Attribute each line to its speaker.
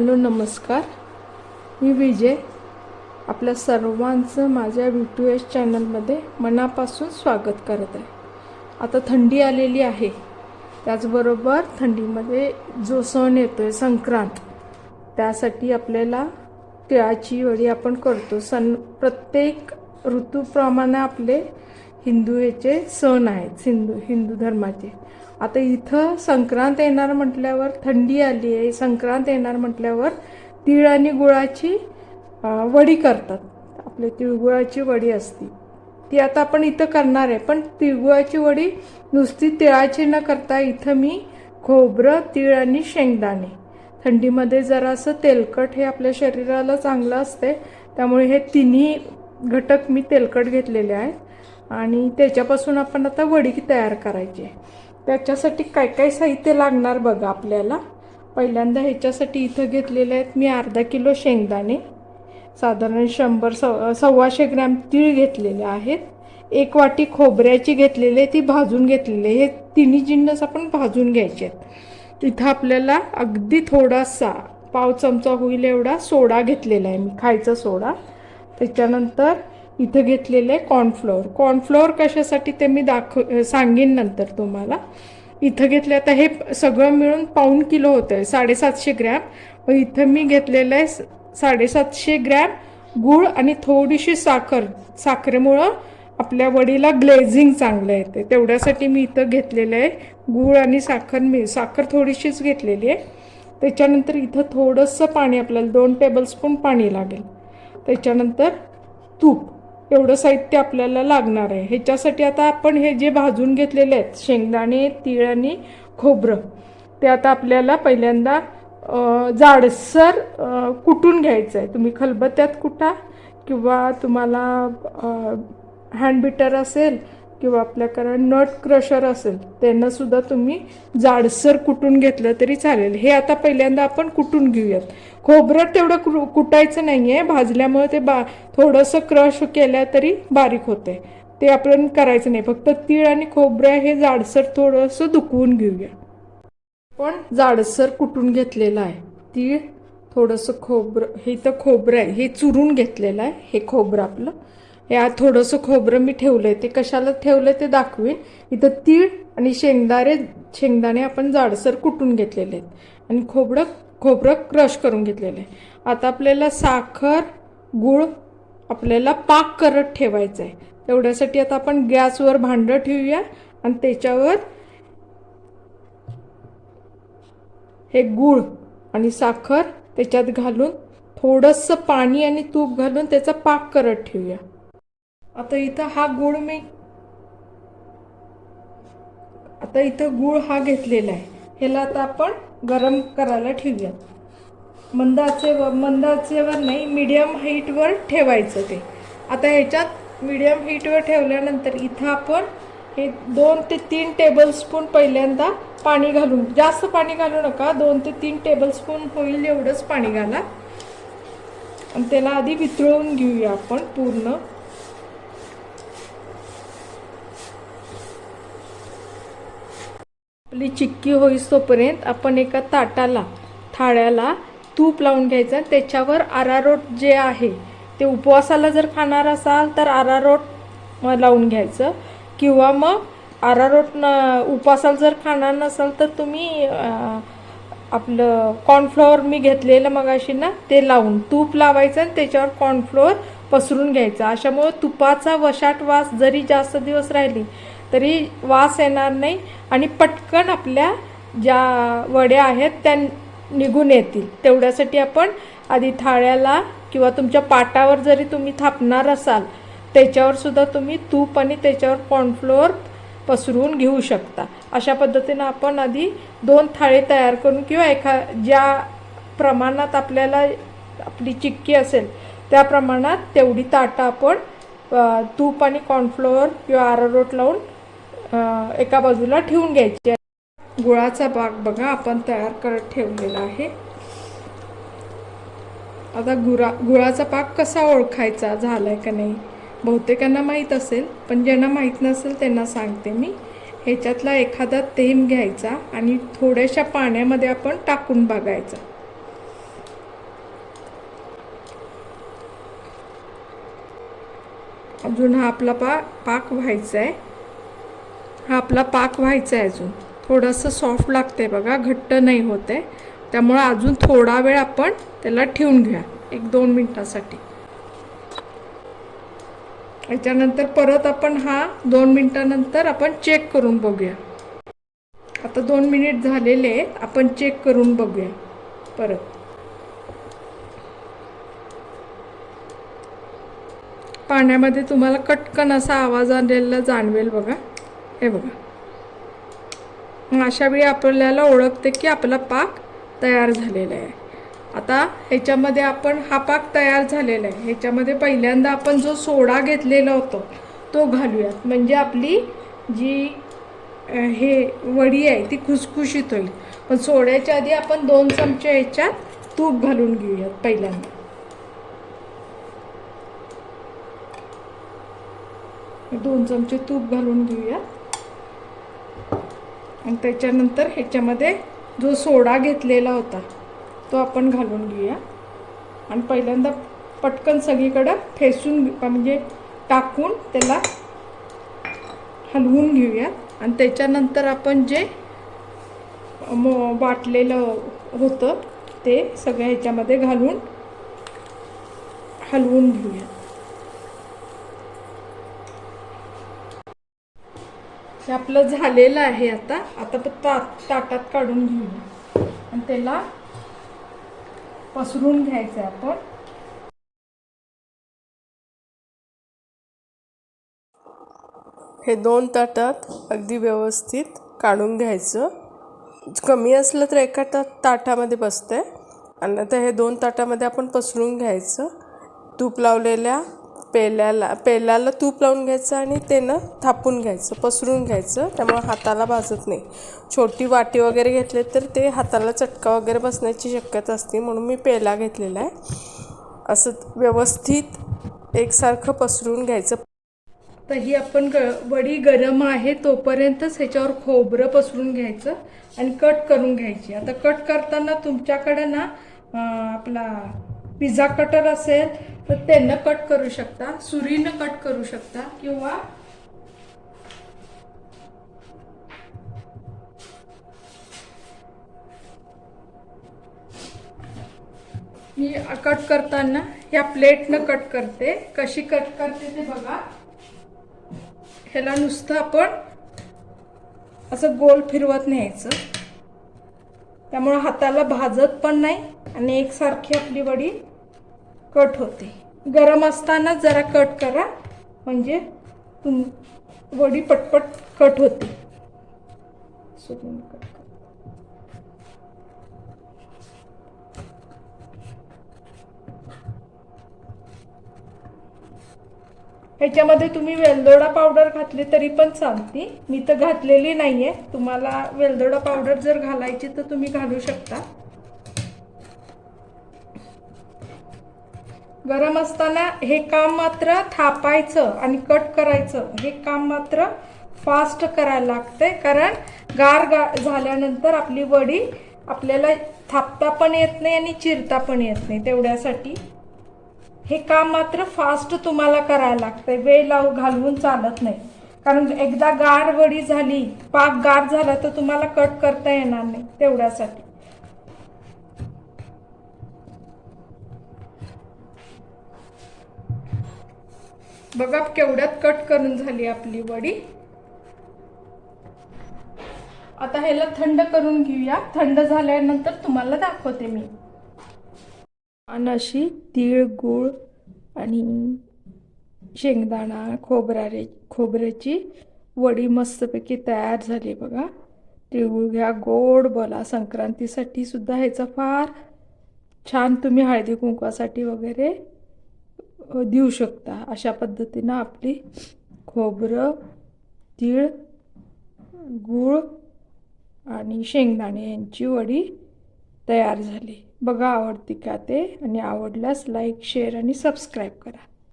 Speaker 1: Hello नमस्कार. मी विजय. आपल्या सर्वांचं माझ्या व्ही टू एस चॅनलमध्ये मनापासून स्वागत करत आहे. आता थंडी आलेली आहे. त्याचबरोबर थंडीमध्ये जो सण येतो आहे संक्रांत त्यासाठी आपल्याला तिळाची वडी आपण करतो. सण प्रत्येक ऋतूप्रमाणे आपले हिंदू याचे सण आहेत हिंदू हिंदू धर्माचे. आता इथं संक्रांत येणार म्हटल्यावर थंडी आली आहे. संक्रांत येणार म्हटल्यावर तीळ आणि गुळाची वडी करतात. आपले तिळगुळाची वडी असती. ती आता आपण इथं करणार आहे. पण तिळगुळाची वडी नुसती तिळाची न करता इथं मी खोबरं तीळ आणि शेंगदाणे. थंडीमध्ये जरासं तेलकट हे आपल्या शरीराला चांगलं असते त्यामुळे हे तिन्ही घटक मी तेलकट घेतलेले आहेत. आणि त्याच्यापासून आपण आता वडी तयार करायची आहे. त्याच्यासाठी काय काय साहित्य लागणार बघा आपल्याला? पहिल्यांदा ह्याच्यासाठी इथं घेतलेले आहेत मी अर्धा किलो शेंगदाणे. साधारण शंभर सव सव्वाशे ग्रॅम तीळ घेतलेले आहेत. एक वाटी खोबऱ्याची घेतलेली आहे ती भाजून घेतलेली आहे. हे तिन्ही जिन्नस आपण भाजून घ्यायचे आहेत. इथं आपल्याला अगदी थोडासा पाव चमचा होईल एवढा सोडा घेतलेला आहे मी खायचा सोडा. त्याच्यानंतर इथं घेतलेलं आहे कॉर्नफ्लोअर कॉर्नफ्लोअर कशासाठी ते मी दाखव सांगेन नंतर तुम्हाला. इथं घेतले आता हे सगळं मिळून पाऊण किलो होतं आहे साडेसातशे ग्रॅम. व इथं मी घेतलेलं आहे स- साडेसातशे ग्रॅम गूळ आणि थोडीशी साखर. साखरेमुळं आपल्या वडीला ग्लेझिंग चांगलं येते तेवढ्यासाठी मी इथं घेतलेलं आहे गूळ आणि साखर मी साखर थोडीशीच घेतलेली आहे. त्याच्यानंतर इथं थोडंसं पाणी आपल्याला दोन टेबलस्पून पाणी लागेल. त्याच्यानंतर तूप. एवढं साहित्य आपल्याला लागणार आहे. ह्याच्यासाठी आता आपण हे जे भाजून घेतलेले आहेत शेंगदाणे तीळ आणि खोबरं ते आता आपल्याला पहिल्यांदा जाडसर कुटून घ्यायचं आहे. तुम्ही खलबत्त्यात कुटा किंवा तुम्हाला हँड बिटर असेल किंवा आपल्याकडे नट क्रशर असेल त्यांनासुद्धा तुम्ही जाडसर कुटून घेतलं तरी चालेल. हे आता पहिल्यांदा आपण कुटून घेऊयात. खोबरं तेवढं कु कुटायचं नाही आहे भाजल्यामुळे ते बा थोडंसं क्रश केल्या तरी बारीक होते ते आपण करायचं नाही. फक्त तीळ आणि खोबरं हे जाडसर थोडंसं दुखवून घेऊया. पण जाडसर कुटून घेतलेलं आहे. तीळ थोडंसं खोबरं हे तर खोबरं आहे. हे चुरून घेतलेलं आहे. हे खोबरं आपलं. या थोडंसं खोबरं मी ठेवलं आहे ते कशाला ठेवलं ते दाखवीन. इथं तीळ आणि शेंगदारे शेंगदाणे आपण जाडसर कुटून घेतलेले आहेत. आणि खोबरं खोबरं क्रश करून घेतलेलं. आहे आता आपल्याला साखर गूळ आपल्याला पाक करत ठेवायचं आहे तेवढ्यासाठी आता आपण गॅसवर भांडं ठेवूया आणि त्याच्यावर हे गूळ आणि साखर त्याच्यात घालून थोडंसं पाणी आणि तूप घालून त्याचा पाक करत ठेवूया. आता इथं हा गूळ मी आता इथं गूळ हा घेतलेला आहे. ह्याला आता आपण गरम करायला ठेवूया. मंद आचेवर मंद आचेवर नाही मीडियम हाईटवर ठेवायचं ते. आता ह्याच्यात मीडियम हीटवर ठेवल्यानंतर इथं आपण हे दोन ते तीन टेबलस्पून पहिल्यांदा पाणी घालून जास्त पाणी घालू नका दोन ते तीन टेबलस्पून होईल एवढंच पाणी घाला. आणि त्याला आधी वितळवून घेऊया आपण पूर्ण. आपली चिक्की होईस तोपर्यंत आपण एका ताटाला थाळ्याला तूप लावून घ्यायचं आणि त्याच्यावर आरारोट जे आहे ते उपवासाला जर खाणार असाल तर आरारोट लावून घ्यायचं. किंवा मग आरारोट न उपवासाला जर खाणार नसाल तर तुम्ही आपलं कॉर्नफ्लॉवर मी घेतलेलं मगाशी ना ते लावून तूप लावायचं आणि त्याच्यावर कॉर्नफ्लॉवर पसरून घ्यायचं. अशामुळे तुपाचा वशाट वास जरी जास्त दिवस राहिली तरी वास येणार नाही आणि पटकन आपल्या ज्या वड्या आहेत त्या निघून येतील. तेवढ्यासाठी आपण आधी थाळ्याला किंवा तुमच्या पाटावर जरी तुम्ही थापणार असाल त्याच्यावर सुद्धा तुम्ही तूप आणि त्याच्यावर कॉर्नफ्लोअर पसरवून घेऊ शकता. अशा पद्धतीनं आपण आधी दोन थाळे तयार करून किंवा एखा ज्या प्रमाणात आपल्याला आपली चिक्की असेल त्या प्रमाणात तेवढी ताटं आपण तूप आणि कॉर्नफ्लोअर किंवा आरारोट लावून एका बाजूला ठेवून घ्यायची गुळाचा भाग बघा आपण तयार करत ठेवलेला आहे. आता गुरा गुळाचा पाक कसा ओळखायचा झाला आहे का नाही? बहुतेकांना माहीत असेल पण ज्यांना माहीत नसेल त्यांना सांगते मी. ह्याच्यातला एखादा तेम घ्यायचा आणि थोड्याशा पाण्यामध्ये आपण टाकून बघायचा. अजून हा आपला पा पाक व्हायचा आहे हा आपला पाक व्हायचा आहे अजून. थोडंसं सॉफ्ट लागते बघा घट्ट नाही होत आहे त्यामुळं अजून थोडा वेळ आपण त्याला ठेवून घ्या एक दोन मिनटासाठी. याच्यानंतर परत आपण हा दोन मिनटानंतर आपण चेक करून बघूया. आता दोन मिनिट झालेले आहेत आपण चेक करून बघूया परत. पाण्यामध्ये तुम्हाला कटकन असा आवाज आलेला जाणवेल बघा. हे बघा. अशा वेळी आपल्याला ओळखते की आपला पाक तयार झालेला आहे. आता ह्याच्यामध्ये आपण हा पाक तयार झालेला आहे. ह्याच्यामध्ये पहिल्यांदा आपण जो सोडा घेतलेला होतो तो घालूयात. म्हणजे आपली जी हे वडी आहे ती खुसखुशीत होईल. पण सोड्याच्या आधी आपण दोन चमचे ह्याच्यात तूप घालून घेऊयात पहिल्यांदा. दोन चमचे तूप घालून घेऊयात. आणि त्याच्यानंतर ह्याच्यामध्ये जो सोडा घेतलेला होता तो आपण घालून घेऊया. आणि पहिल्यांदा पटकन सगळीकडं फेसून म्हणजे टाकून त्याला हलवून घेऊया. आणि त्याच्यानंतर आपण जे मो वाटलेलं होतं ते सगळ्या ह्याच्यामध्ये घालून हलवून घेऊया. हे आपलं झालेलं आहे आता. आता तो ता ताटात काढून घेऊया. आणि त्याला पसरून घ्यायचं आहे आपण.
Speaker 2: हे दोन ताटात अगदी व्यवस्थित काढून घ्यायचं. कमी असलं तर एका ता ताटामध्ये बसतं आहे आणि आता हे दोन ताटामध्ये आपण पसरून घ्यायचं. तूप लावलेल्या पेल्याला पेल्याला तूप लावून घ्यायचं आणि त्यानं थापून घ्यायचं पसरून घ्यायचं. त्यामुळे हाताला भाजत नाही. छोटी वाटी वगैरे घेतले तर ते हाताला चटका वगैरे बसण्याची शक्यता असते म्हणून मी पेला घेतलेला आहे. असं व्यवस्थित एकसारखं पसरून घ्यायचं.
Speaker 1: तर ही आपण ग वडी गरम आहे तोपर्यंतच ह्याच्यावर खोबरं पसरून घ्यायचं आणि कट करून घ्यायची. आता कट करताना तुमच्याकडं ना आपला पिझ्झा कटर असेल तर त्यांना कट करू शकता सुरीनं कट करू शकता किंवा मी कट करताना ह्या प्लेटनं कट करते. कशी कट करते ते बघा. ह्याला नुसतं आपण असं गोल फिरवत न्यायचं. त्यामुळं हाताला भाजत पण नाही आणि एकसारखी आपली वडी कट होते. गरम असताना जरा कट करा. म्हणजे तुम वडी पटपट कट होते. सुरून कट ह्याच्यामध्ये तुम्ही वेलदोडा पावडर घातली तरी पण चालते. मी तर घातलेली नाही आहे तुम्हाला वेलदोडा पावडर जर घालायची तर तुम्ही घालू शकता. गरम असताना हे काम मात्र थापायचं आणि कट करायचं. हे काम मात्र फास्ट करायला लागते कारण गार गा झाल्यानंतर आपली वडी आपल्याला थापता पण येत नाही आणि चिरता पण येत नाही. तेवढ्यासाठी हे काम मात्र फास्ट तुम्हाला करायला लागतंय. वेळ लावू घालवून चालत नाही. कारण एकदा गार वडी झाली पाक गार झाला तर तुम्हाला कट करता येणार नाही. तेवढ्यासाठी. बघा केवढ्यात कट करून झाली आपली वडी. आता ह्याला थंड करून घेऊया. थंड झाल्यानंतर तुम्हाला दाखवते मी. आणि अशी तीळ गूळ आणि शेंगदाणा खोबरारे खोबऱ्याची वडी मस्तपैकी तयार झाली बघा. तिळगुळ घ्या. गोड बोला. संक्रांतीसाठी सुद्धा ह्याचा फार छान तुम्ही हळदी कुंकवासाठी वगैरे देऊ शकता. अशा पद्धतीनं आपली खोबरं तीळ गूळ आणि शेंगदाणे यांची वडी तयार झाली. बघा आवडती का ते आणि आवडल्यास लाईक शेअर आणि सबस्क्राईब करा.